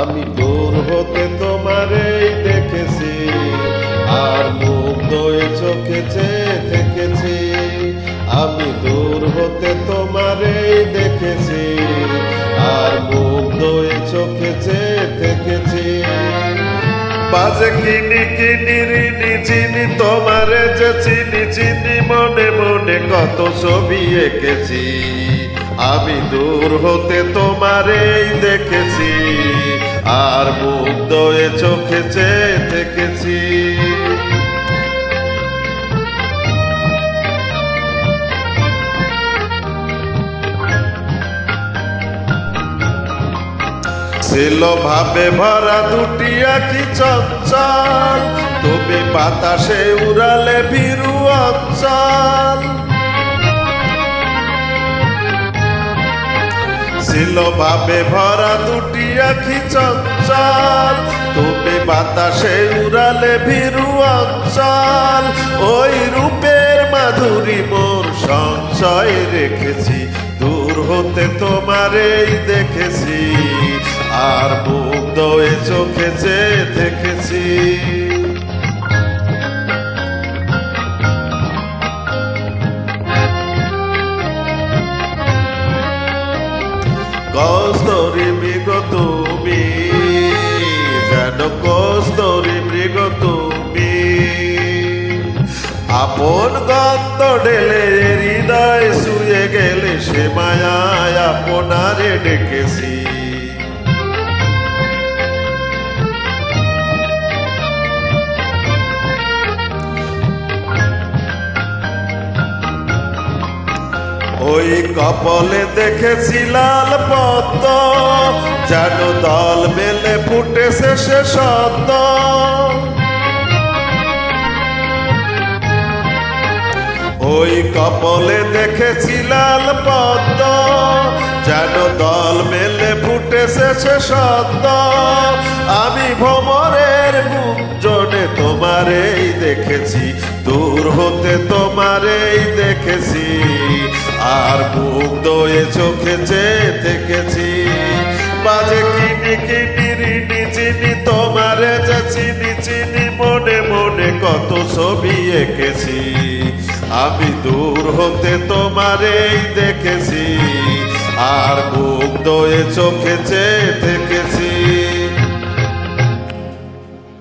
আমি দূর হতে তোমারেই দেখেছি, আর দয়ে চোখে চেয়ে থেকেছি। আমি দূর হতে তোমারেই দেখেছি, আর দয়ে চোখে চেয়ে থেকেছি। বাজে কিনি কিনি রিনি চিনি তোমারে যে চিনি চিনি মনে মনে কত ছবি এঁকেছি। আমি দূর হতে তোমারেই দেখেছি। মুখ দয়ে চোখে চেয়ে থেকেছি। ছিল ভাবে ভরা দুটি আঁকি চঞ্চল তুমি বাতাসে উড়ালে ভীরু অঞ্চল ছিল ভাবে ভরা দুটি আখি চঞ্চল। তুমি বাতাসে উড়ালে ভিরু অঞ্চল। ওই রূপের মাধুরী মোর সঞ্চয় রেখেছি। দূর হতে তোমারেই দেখেছি। আর কস্তরি মৃগ তুমি, যেন কস্তরি মৃগ তুমি। আপন গন্ধ ঢেলে হৃদয় শুয়ে গেলে সে মায়া আপনারে ডেকেছি। ওই কপলে দেখেছি লাল পদ্ম। যেন দল মেলে ফুটেছে সে সদ্য। ওই কপলে দেখেছি লাল পদ্ম। যেন দল মেলে ফুটেছে সে সদ্য। আমি ভ্রমরের গুঞ্জনে তোমারেই দেখেছি। দূর তোমারেই দেখেছি, আর মুখ দয়ে চোখে চেয়ে দেখেছি বাজে কিনি কিনি রিনি চিনি তোমারে যে চিনি চিনি মনে মনে কত ছবি এঁকেছি। আমি দূর হতে তোমারেই দেখেছি, আর মুখ দয়ে চোখে চেয়ে